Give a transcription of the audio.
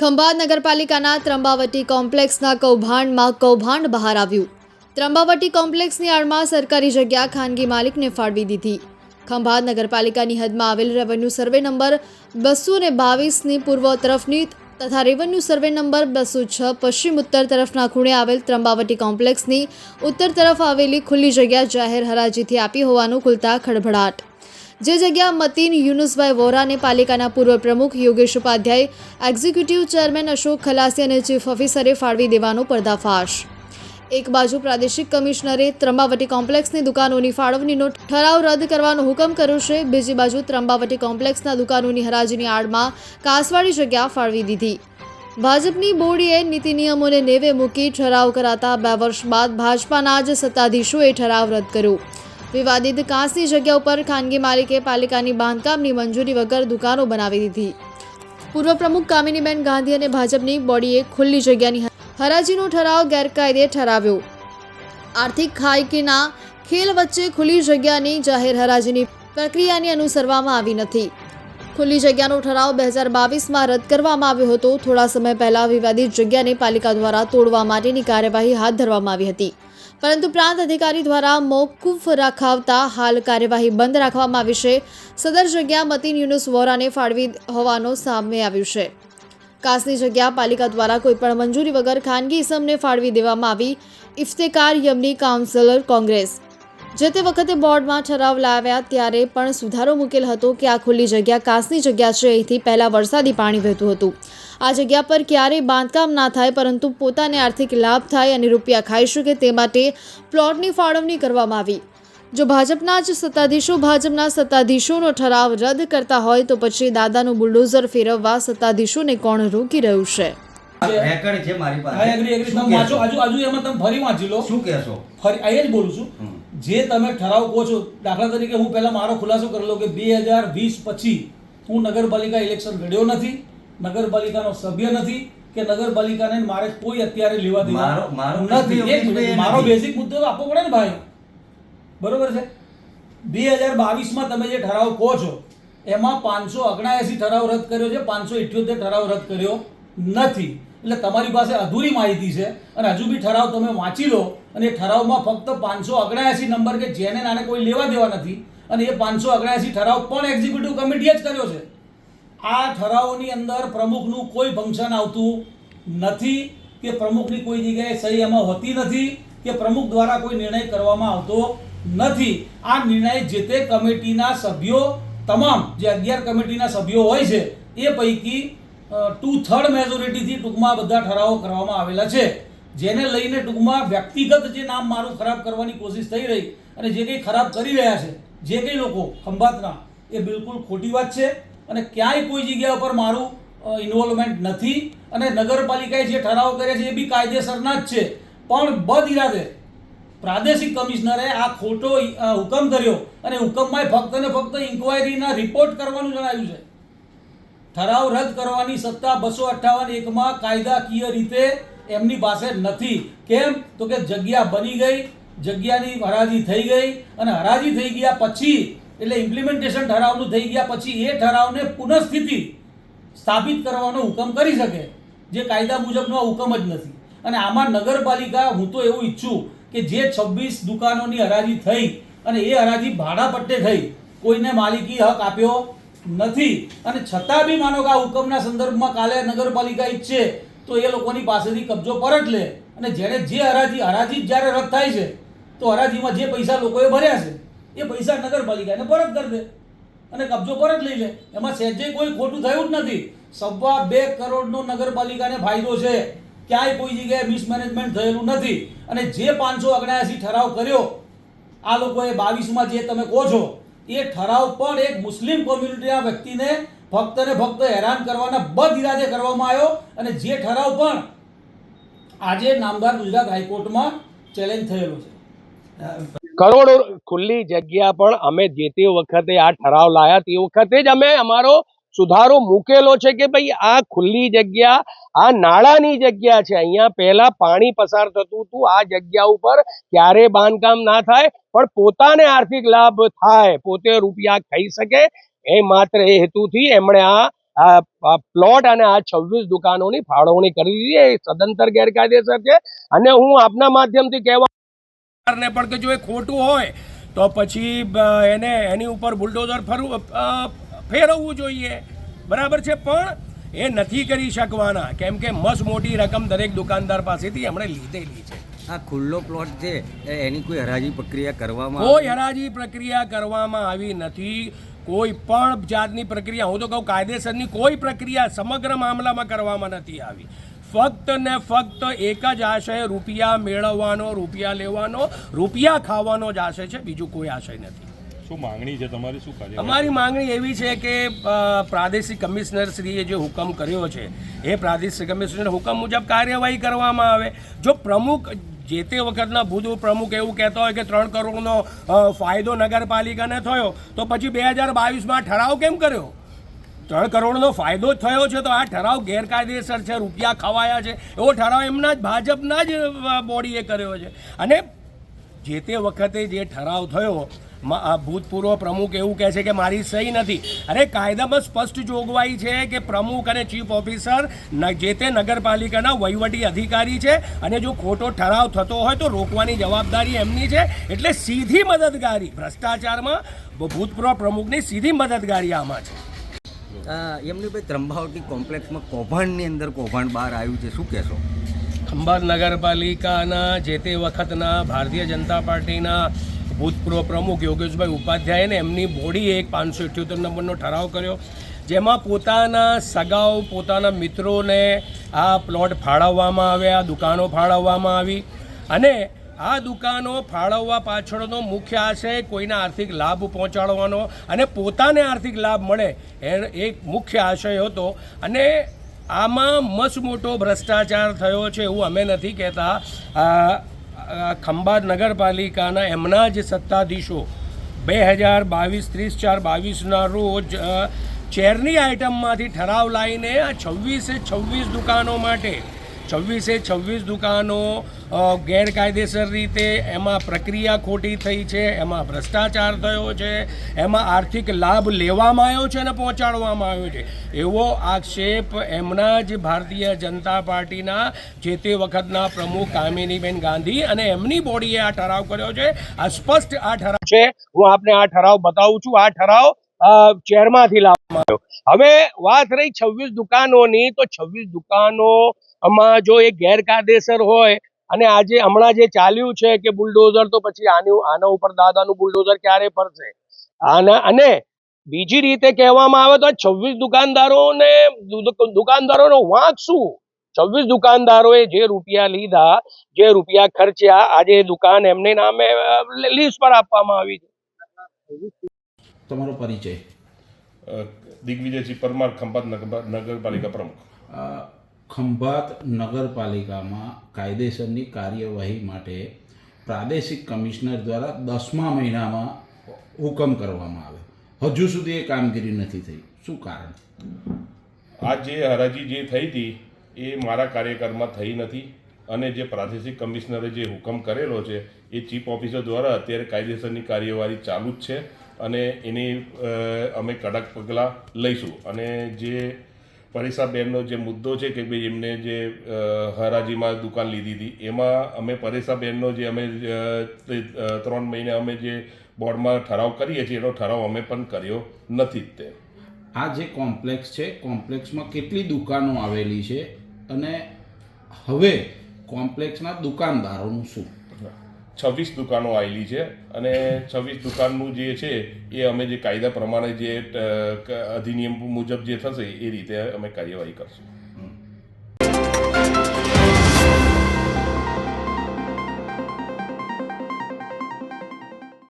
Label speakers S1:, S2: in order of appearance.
S1: ખંભાત નગરપાલિકાના ત્રંબાવટી કોમ્પ્લેક્સના કૌભાંડમાં કૌભાંડ બહાર આવ્યું. ત્રંબાવટી કોમ્પ્લેક્સની આડમાં સરકારી જગ્યા ખાનગી માલિકને ફાળવી દીધી. ખંભાત નગરપાલિકાની હદમાં આવેલ રેવન્યુ સર્વે નંબર બસો ને બાવીસની પૂર્વ તરફની તથા રેવન્યુ સર્વે નંબર બસો છ પશ્ચિમ ઉત્તર તરફના ખૂણે આવેલ ત્રંબાવટી કોમ્પ્લેક્સની ઉત્તર તરફ આવેલી ખુલ્લી જગ્યા જાહેર હરાજીથી આપી હોવાનું ખુલતા ખળભળાટ. જે જગ્યા મતીન યુનુસભાઈ વોરાને પાલિકાના પૂર્વ પ્રમુખ યોગેશ ઉપાધ્યાય, એક્ઝિક્યુટિવ ચેરમેન અશોક ખલાસી અને ચીફ ઓફિસરે ફાળવી દેવાનો પર્દાફાશ. એક બાજુ પ્રાદેશિક કમિશનરે ત્રંબાવટી કોમ્પ્લેક્સની દુકાનોની ફાળવણીનો ઠરાવ રદ કરવાનો હુકમ કર્યો છે. બીજી બાજુ ત્રંબાવટી કોમ્પ્લેક્સના દુકાનોની હરાજીની આડમાં કાસવાળી જગ્યા ફાળવી દીધી. ભાજપની બોડીએ નીતિ નિયમોને નેવે મૂકી ઠરાવ કરાતા બે વર્ષ બાદ ભાજપાના જ સત્તાધીશોએ ઠરાવ રદ કર્યો. વિવાદિત કાંસની જગ્યા ઉપર ખાનગી માલિકે પાલિકાની બાંધકામની મંજૂરી વગર દુકાનો બનાવી દીધી. પૂર્વ પ્રમુખ કામિનીબેન ગાંધી અને ભાજપની બોડીએ ખુલ્લી જગ્યાની હરાજીનો ઠરાવ ગેરકાયદે ઠરાવ્યો. આર્થિક ખાયકીના ખેલ વચ્ચે ખુલ્લી જગ્યાની જાહેર હરાજીની પ્રક્રિયાને અનુસરવામાં આવી નથી. ખુલ્લી જગ્યાનો ઠરાવ બે હજાર બાવીસમાં રદ કરવામાં આવ્યો હતો. થોડા સમય પહેલા વિવાદિત જગ્યાને પાલિકા દ્વારા તોડવા માટેની કાર્યવાહી હાથ ધરવામાં આવી હતી. પરંતુ પ્રાંત અધિકારી દ્વારા મોકૂફ રખાવતા હાલ કાર્યવાહી બંધ રાખવામાં આવી છે. સદર જગ્યા મતીન યુનુસ વોરાને ફાળવી હોવાનો સામે આવ્યું છે. કાસની જગ્યા પાલિકા દ્વારા કોઈપણ મંજૂરી વગર ખાનગી ઇસમને ફાળવી દેવામાં આવી. ઇફ્તેકાર યમની કાઉન્સિલર કોંગ્રેસ જે તે વખતે બોર્ડમાં ઠરાવ લાવ્યા ત્યારે પણ સુધારો મૂકેલ હતો કે આ ખુલ્લી જગ્યા કાસની જગ્યા છે. અહીંથી પહેલાં વરસાદી પાણી વહેતું હતું. આ જગ્યા પર ક્યારેય બાંધકામ ના થાય પરંતુ પોતાને આર્થિક લાભ થાય અને રૂપિયા ખાઈ શકે તે માટે પ્લોટની ફાળવણી કરવામાં આવી. જો ભાજપના જ સત્તાધીશો ભાજપના સત્તાધીશોનો ઠરાવ રદ કરતા હોય તો પછી દાદાનું બુલડોઝર ફેરવવા સત્તાધીશોને કોણ રોકી રહ્યું છે?
S2: રેકર્ડ છે મારી પાસે.
S3: હા એગ્રી એગ્રી તમે વાંચો આજુ આજુ એમાં તમે ફરી વાંચી લો.
S2: શું કહેશો?
S3: ફરી આ જ બોલું છું. જે તમે ઠરાવ કહો છો દાખલા તરીકે હું પહેલાં મારો ખુલાસો કરેલો કે બે હજાર વીસ પછી હું નગરપાલિકા ઇલેક્શન લડ્યો નથી નગરપાલિકાનો સભ્ય નથી કે નગરપાલિકાને મારે કોઈ અત્યારે લેવા દેવા નથી. મારો બેઝિક મુદ્દો આપવો પડે ને ભાઈ. બરોબર છે? બે હજાર બાવીસમાં તમે જે ઠરાવ કહો છો એમાં પાંચસો ઓગણએંસી ઠરાવ રદ કર્યો છે પાંચસો ઇઠ્યોતેર ઠરાવ રદ કર્યો નથી. એટલે તમારી પાસે અધૂરી માહિતી છે અને હજુ બી ઠરાવ તમે વાંચી લો અને એ ઠરાવમાં ફક્ત પાંચસો ઓગણએંસી નંબર કે જેને નાને કોઈ લેવા દેવા નથી અને એ પાંચસો ઓગણએંસી ઠરાવ પણ એક્ઝિક્યુટિવ કમિટીએ જ કર્યો છે. આ ઠરાવોની અંદર પ્રમુખનું કોઈ ફંક્શન આવતું નથી કે પ્રમુખની કોઈ જગ્યાએ સહી એમાં હોતી નથી કે પ્રમુખ દ્વારા કોઈ નિર્ણય કરવામાં આવતો નથી. આ નિર્ણય જે તે કમિટીના સભ્યો તમામ, જે અગિયાર કમિટીના સભ્યો હોય છે, એ પૈકી ટુ થર્ડ મેજોરિટીથી ટૂંકમાં બધા ઠરાવો કરવામાં આવેલા છે. જેને લઈને ટૂંકમાં વ્યક્તિગત જે નામ મારું ખરાબ કરવાની કોશિશ થઈ રહી અને જે કંઈ ખરાબ કરી રહ્યા છે, જે કંઈ લોકો ખંભાતના, એ બિલકુલ ખોટી વાત છે અને ક્યાંય કોઈ જગ્યા ઉપર મારું ઇન્વોલ્વમેન્ટ નથી અને નગરપાલિકાએ જે ઠરાવ કર્યા છે એ બી કાયદેસરના જ છે. પણ બદ ઇરાદે પ્રાદેશિક કમિશનરે આ ખોટો હુકમ કર્યો અને હુકમમાં ફક્ત ને ફક્ત ઇન્કવાયરીના રિપોર્ટ કરવાનું જણાવ્યું છે. ઠરાવ રદ કરવાની સત્તા બસો અઠ્ઠાવન એકમાં કાયદાકીય રીતે એમની પાસે નથી. કેમ? તો કે જગ્યા બની ગઈ, જગ્યાની હરાજી થઈ ગઈ અને હરાજી થઈ ગયા પછી, એટલે ઇમ્પ્લિમેન્ટેશન ઠરાવનું થઈ ગયા પછી એ ઠરાવને પુનઃસ્થિતિ સ્થાપિત કરવાનો હુકમ કરી શકે, જે કાયદા મુજબનો આ હુકમ જ નથી. અને આમાં નગરપાલિકા, હું તો એવું ઈચ્છું કે જે છવ્વીસ દુકાનોની હરાજી થઈ અને એ હરાજી ભાડા પટ્ટે થઈ, કોઈને માલિકી હક આપ્યો નથી. અને છતાં બી માનો કે આ હુકમના સંદર્ભમાં કાલે નગરપાલિકા ઈચ્છે તો એ લોકોની પાસેથી કબજો પરત લે. અને જેણે જે હરાજી હરાજી જ્યારે રદ થાય છે, તો હરાજીમાં જે પૈસા લોકોએ ભર્યા છે, એ પૈસા નગરપાલિકાને પરત કરી દે. અને કબજો પરત લઈ લે. એમાં સહેજે કોઈ ખોટું થયું જ નથી. સવા બે કરોડનો નગરપાલિકાને ફાયદો છે. ક્યાંય કોઈ જગ્યાએ મિસમેનેજમેન્ટ થયેલું નથી. અને જે પાંચસો ઓગણ્યાસી ઠરાવ કર્યો, આ લોકોએ બાવીસમાં જે તમે કહો છો એ ઠરાવ પણ એક મુસ્લિમ કોમ્યુનિટીના વ્યક્તિને ફક્ત ને ફક્ત હેરાન કરવાના બદ ઇરાદે કરવામાં આવ્યો અને જે ઠરાવ પણ આજે નામદાર ગુજરાત હાઈકોર્ટમાં ચેલેન્જ થયેલો છે.
S4: કરોડો ખુલ્લી જગ્યા પણ અમે જે તે વખતે આ ઠરાવ લાયા તે વખતે જ અમે અમારો સુધારો મૂકેલો છે કે ભાઈ આ ખુલ્લી જગ્યા, આ નાળાની જગ્યા છે. અહીંયા પહેલા પાણી પસાર થતું હતું, આ જગ્યા ઉપર ક્યારે બાંધકામ ના થાય, પણ પોતાને આર્થિક લાભ થાય, પોતે રૂપિયા ખાઈ શકે. એ માત્ર એ હેતુથી એમણે આ પ્લોટ અને આ છવ્વીસ દુકાનોની ફાળવણી કરી દીધી. એ સદંતર ગેરકાયદેસર છે. અને હું આપના માધ્યમથી કહેવા ને પણ કે જો એ ખોટું હોય, તો પછી એને એની ઉપર બુલડોઝર ફરવું ફેરવવું જોઈએ. બરાબર છે? પણ એ નથી કરી શકવાના. કેમ કે મસ મોટી રકમ દરેક દુકાનદાર પાસેથી એમણે લીધેલી છે.
S2: આ ખુલ્લો પ્લોટ છે એની કોઈ હરાજી પ્રક્રિયા કરવામાં
S4: કોઈ હરાજી પ્રક્રિયા કરવામાં આવી નથી. કોઈ પણ જાતની પ્રક્રિયા હું તો કહું કાયદેસરની કોઈ પ્રક્રિયા સમગ્ર મામલામાં કરવામાં નથી આવી. ફક્ત ને ફક્ત એક જ આશય રૂપિયા મેળવવાનો રૂપિયા લેવાનો રૂપિયા ખાવાનો જ આશય છે. બીજું કોઈ આશય નથી.
S5: માંગણી છે? તમારી
S4: અમારી માંગણી એવી છે કે પ્રાદેશિક પ્રાદેશિક કમિશનરશ્રીએ જે હુકમ કર્યો છે, એ પ્રાદેશિક કમિશનર હુકમ મુજબ કાર્યવાહી કરવામાં આવે. જો પ્રમુખ, જે તે વખતના ભૂતપૂર્વ પ્રમુખ એવું કહેતા હોય કે ત્રણ કરોડનો ફાયદો નગરપાલિકાને થયો, તો પછી બે હજાર બાવીસમાં ઠરાવ કેમ કર્યો? ત્રણ કરોડનો ફાયદો જ થયો છે, તો આ ઠરાવ ગેરકાયદેસર છે, રૂપિયા ખવાયા છે. એવો ઠરાવ એમના જ ભાજપના જ બોડીએ કર્યો છે. અને જે તે વખતે જે ઠરાવ થયો ભૂતપૂર્વ પ્રમુખ એવું કહે છે કે મારી સહી નથી. અરે, કાયદામાં સ્પષ્ટ જોગવાઈ છે કે પ્રમુખ અને ચીફ ઓફિસર જે તે નગરપાલિકાના વહીવટી અધિકારી છે અને જો ખોટો ઠરાવ થતો હોય તો રોકવાની જવાબદારી એમની છે. એટલે સીધી મદદગારી ભ્રષ્ટાચારમાં ભૂતપૂર્વ પ્રમુખની સીધી મદદગારી આમાં છે.
S2: એમની ભાઈ ત્રંબાવટી કોમ્પ્લેક્સમાં કૌભાંડની અંદર કૌભાંડ બહાર આવ્યું છે. શું કહેશો?
S4: ખંભાત નગરપાલિકાના જે તે વખતના ભારતીય જનતા પાર્ટીના ભૂતપૂર્વ પ્રમુખ યોગેશભાઈ ઉપાધ્યાયને એમની બોડીએ એક પાંચસો ઇઠ્યોતેર નંબરનો ઠરાવ કર્યો, જેમાં પોતાના સગાઓ, પોતાના મિત્રોને આ પ્લોટ ફાળવવામાં આવ્યા દુકાનો ફાળવવામાં આવી અને આ દુકાનો ફાળવવા પાછળનો મુખ્ય આશય કોઈના આર્થિક લાભ પહોંચાડવાનો અને પોતાને આર્થિક લાભ મળે એ એક મુખ્ય આશય હતો અને આમાં મસ્ત મોટો ભ્રષ્ટાચાર થયો છે એવું અમે નથી કહેતા. ખંભાત નગરપાલિકાના એમના જ સત્તાધીશો બે હજાર બાવીસ, ત્રીસ, ચાર, બાવીસના રોજ ચેરની આઇટમમાંથી ઠરાવ લાવીને આ છવ્વીસે છવ્વીસ દુકાનો માટે છવ્વીસે છવ્વીસ દુકાનો ગેરકાયદેસર રીતે એમાં પ્રક્રિયા ખોટી થઈ છે, એમાં ભ્રષ્ટાચાર થયો છે, એમાં આર્થિક લાભ લેવામાં આવ્યો છે અને પહોંચાડવામાં આવ્યો છે. એવો આક્ષેપ એમના જ ભારતીય જનતા પાર્ટીના જે તે વખતના પ્રમુખ કામિનીબેન ગાંધી અને એમની બોડીએ આ ઠરાવ કર્યો છે. આ સ્પષ્ટ આ ઠરાવ છે. હું આપને આ ઠરાવ બતાવું છું. આ ઠરાવ ચેરમાંથી લાવવામાં આવ્યો. હવે વાત રહી છવ્વીસ દુકાનોની, તો છવ્વીસ દુકાનોમાં જો એ ગેરકાયદેસર હોય અને આજે હમણાં જે ચાલ્યું છે કે બુલડોઝર તો પછી આનું આના ઉપર દાદાનું બુલડોઝર ક્યારે ફરશે? આના અને બીજી રીતે કહેવામાં આવે તો છવ્વીસ દુકાનદારોને દુકાનદારોનો વાંક શું? છવ્વીસ દુકાનદારોએ જે રૂપિયા લીધા જે રૂપિયા ખર્ચ્યા આજે દુકાન એમને નામે લીઝ પર આપવામાં આવી છે.
S6: તમારો પરિચય.
S5: દિગ્વિજયજી પરમાર ખંભાત નગરપાલિકા પ્રમુખ.
S6: ખંભાત નગરપાલિકામાં કાયદેસરની કાર્યવાહી માટે પ્રાદેશિક કમિશનર દ્વારા દસમા મહિનામાં હુકમ કરવામાં આવ્યો. હજુ સુધી એ કામગીરી નથી થઈ. શું કારણ?
S5: આ જે હરાજી જે થઈ હતી, એ મારા કાર્યકાળમાં થઈ નથી અને જે પ્રાદેશિક કમિશનરે જે હુકમ કરેલો છે, એ ચીફ ઓફિસર દ્વારા અત્યારે કાયદેસરની કાર્યવાહી ચાલુ જ છે અને એની અમે કડક પગલાં લઈશું. અને જે પરેશાબેનનો જે મુદ્દો છે કે ભાઈ એમને જે હરાજીમાં દુકાન લીધી હતી, એમાં અમે પરેશાબેનનો જે અમે ત્રણ મહિને અમે જે બોર્ડમાં ઠરાવ કરીએ છીએ, એનો ઠરાવ અમે પણ કર્યો નથી તે.
S6: આ જે કોમ્પ્લેક્સ છે, કોમ્પ્લેક્સમાં કેટલી દુકાનો આવેલી છે અને હવે કોમ્પ્લેક્સના દુકાનદારોનું શું?
S5: છવ્વીસ દુકાનો આવેલી છે અને છવ્વીસ દુકાનનું જે છે, એ અમે જે કાયદા પ્રમાણે જે અધિનિયમ મુજબ જે થશે, એ રીતે અમે કાર્યવાહી કરશું.